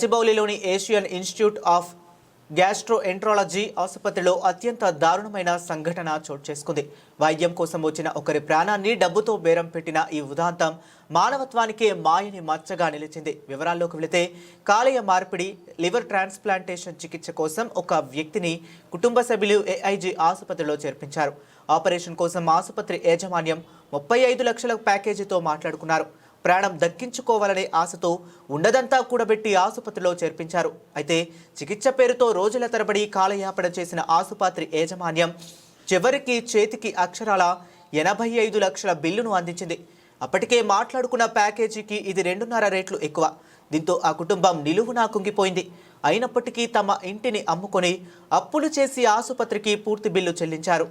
గచ్చిబౌలిలోని Asian institute of gastroenterology ఆసుపత్రిలో అత్యంత దారుణమైన సంఘటన చోటు చేసుకుంది. వైద్యం కోసం వచ్చిన ఒకరి ప్రాణాన్ని డబ్బుతో బేరం పెట్టిన ఈ ఉదాంతం మానవత్వానికే మాయని మచ్చగా నిలిచింది. వివరాల్లోకి వెళితే కాలేయ మార్పిడి లివర్ ట్రాన్స్ప్లాంటేషన్ చికిత్స కోసం ఒక వ్యక్తిని కుటుంబ సభ్యులు ఏఐజీ ఆసుపత్రిలో చేర్పించారు. ఆపరేషన్ కోసం ఆసుపత్రి యాజమాన్యం ముప్పై ఐదు లక్షల ప్యాకేజీతో మాట్లాడుకున్నారు. ప్రాణం దక్కించుకోవాలనే ఆశతో ఉండదంతా కూడబెట్టి ఆసుపత్రిలో చేర్పించారు. అయితే చికిత్స పేరుతో రోజుల తరబడి కాలయాపన చేసిన ఆసుపత్రి యాజమాన్యం చివరికి చేతికి అక్షరాల ఎనభై ఐదు లక్షల బిల్లును అందించింది. అప్పటికే మాట్లాడుకున్న ప్యాకేజీకి ఇది రెండున్నర రేట్లు ఎక్కువ. దీంతో ఆ కుటుంబం నిలువునా కుంగిపోయింది. అయినప్పటికీ తమ ఇంటిని అమ్ముకొని అప్పులు చేసి ఆసుపత్రికి పూర్తి బిల్లు చెల్లించారు.